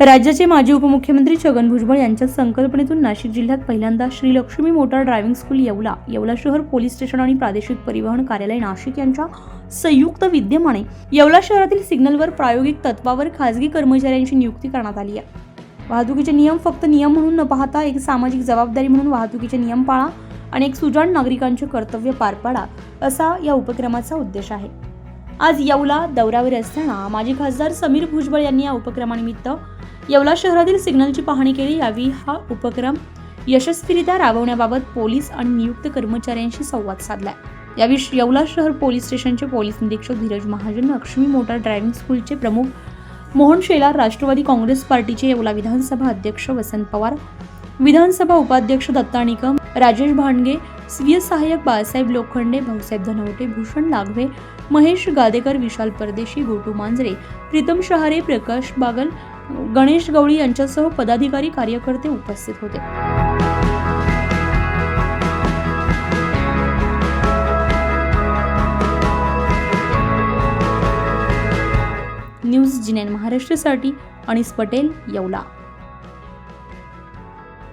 राज्याचे माजी उपमुख्यमंत्री छगन भुजबळ यांच्या संकल्पनेतून नाशिक जिल्ह्यात पहिल्यांदा Shri Lakshmi motor driving school Yeola. Yeola शहर पोलीस स्टेशन आणि प्रादेशिक परिवहन कार्यालय नाशिक यांच्या संयुक्त विद्यमाने येवला शहरातील सिग्नलवर प्रायोगिक तत्वावर खासगी कर्मचाऱ्यांची नियुक्ती करण्यात आली आहे. वाहतुकीचे नियम फक्त नियम म्हणून न पाहता एक सामाजिक जबाबदारी म्हणून वाहतुकीचे नियम पाळा आणि एक सुजाण नागरिकांचे कर्तव्य पार पाडा असा या उपक्रमाचा उद्देश आहे. आज येवला दौऱ्यावर असताना माजी खासदार समीर भुजबळ यांनी या उपक्रमानिमित्त येवला शहरातील सिग्नलची पाहणी केली. यावेळी हा उपक्रम यशस्वीरित्या राबवण्याबाबत पोलीस आणि नियुक्त कर्मचाऱ्यांशी संवाद साधलाय यावेळी येवला शहर पोलीस स्टेशनचे पोलीस निरीक्षक धीरज महाजन लक्ष्मी मोटार ड्रायव्हिंग स्कूलचे प्रमुख मोहन शेलार राष्ट्रवादी काँग्रेस पार्टीचे येवला विधानसभा अध्यक्ष वसंत पवार विधानसभा उपाध्यक्ष दत्ता निकम राजेश भांडगे स्वीय सहाय्यक बाळासाहेब लोखंडे भाऊसाहेब धनवटे भूषण लागवे महेश गादेकर विशाल परदेशी गोटू मांजरे प्रीतम शहारे प्रकाश बागल गणेश गवळी यांच्यासह पदाधिकारी कार्यकर्ते उपस्थित होते. न्यूज जिनेन महाराष्ट्रसाठी अनिस पटेल येवला.